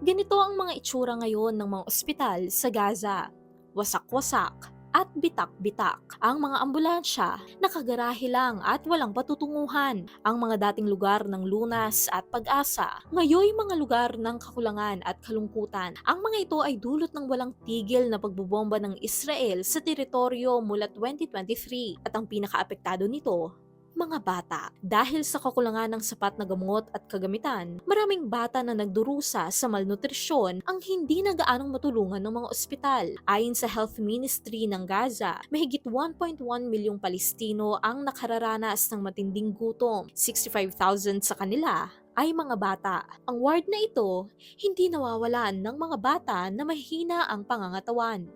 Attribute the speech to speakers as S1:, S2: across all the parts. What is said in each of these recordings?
S1: Ganito ang mga itsura ngayon ng mga ospital sa Gaza. Wasak-wasak at bitak-bitak. Ang mga ambulansya, nakagarahe lang at walang patutunguhan. Ang mga dating lugar ng lunas at pag-asa, ngayoy mga lugar ng kakulangan at kalungkutan. Ang mga ito ay dulot ng walang tigil na pagbubomba ng Israel sa teritoryo mula 2023 at ang pinakaapektado nito mga bata. Dahil sa kakulangan ng sapat na gamot at kagamitan, maraming bata na nagdurusa sa malnutrisyon ang hindi na gaanong matulungan ng mga ospital. Ayon sa Health Ministry ng Gaza, mahigit 1.1 milyong Palestino ang nakararanas ng matinding gutom. 65,000 sa kanila ay mga bata. Ang ward na ito, hindi nawawalan ng mga bata na mahina ang pangangatawan.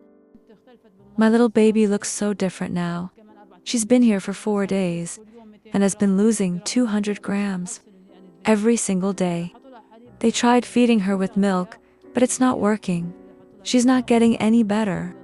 S2: My little baby looks so different now. She's been here for four days and has been losing 200 grams every single day. They tried feeding her with milk, but it's not working. She's not getting any better.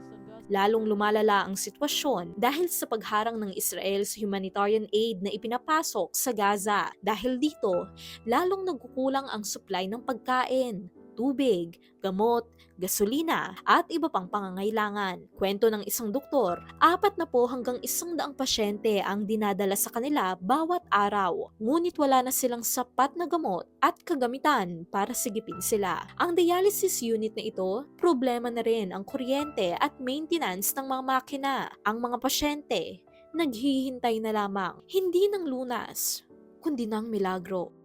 S1: Lalong lumalala ang sitwasyon dahil sa pagharang ng Israel sa humanitarian aid na ipinapasok sa Gaza. Dahil dito, lalong nagkukulang ang supply ng pagkain, tubig, gamot, gasolina, at iba pang pangangailangan. Kwento ng isang doktor, apat na po hanggang isang daang pasyente ang dinadala sa kanila bawat araw. Ngunit wala na silang sapat na gamot at kagamitan para sigipin sila. Ang dialysis unit na ito, problema na rin ang kuryente at maintenance ng mga makina. Ang mga pasyente, naghihintay na lamang, hindi ng lunas, kundi ng milagro.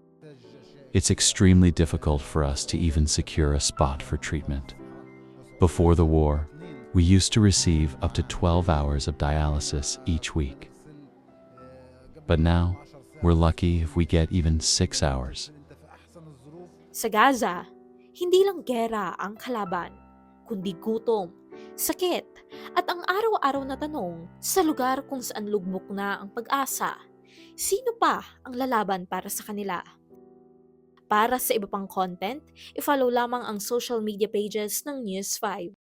S3: It's extremely difficult for us to even secure a spot for treatment. Before the war, we used to receive up to 12 hours of dialysis each week. But now, we're lucky if we get even 6 hours.
S1: Sa Gaza, hindi lang gera ang kalaban, kundi gutom, sakit, at ang araw-araw na tanong sa lugar kung saan lugmok na ang pag-asa, sino pa ang lalaban para sa kanila? Para sa iba pang content, i-follow lamang ang social media pages ng News 5.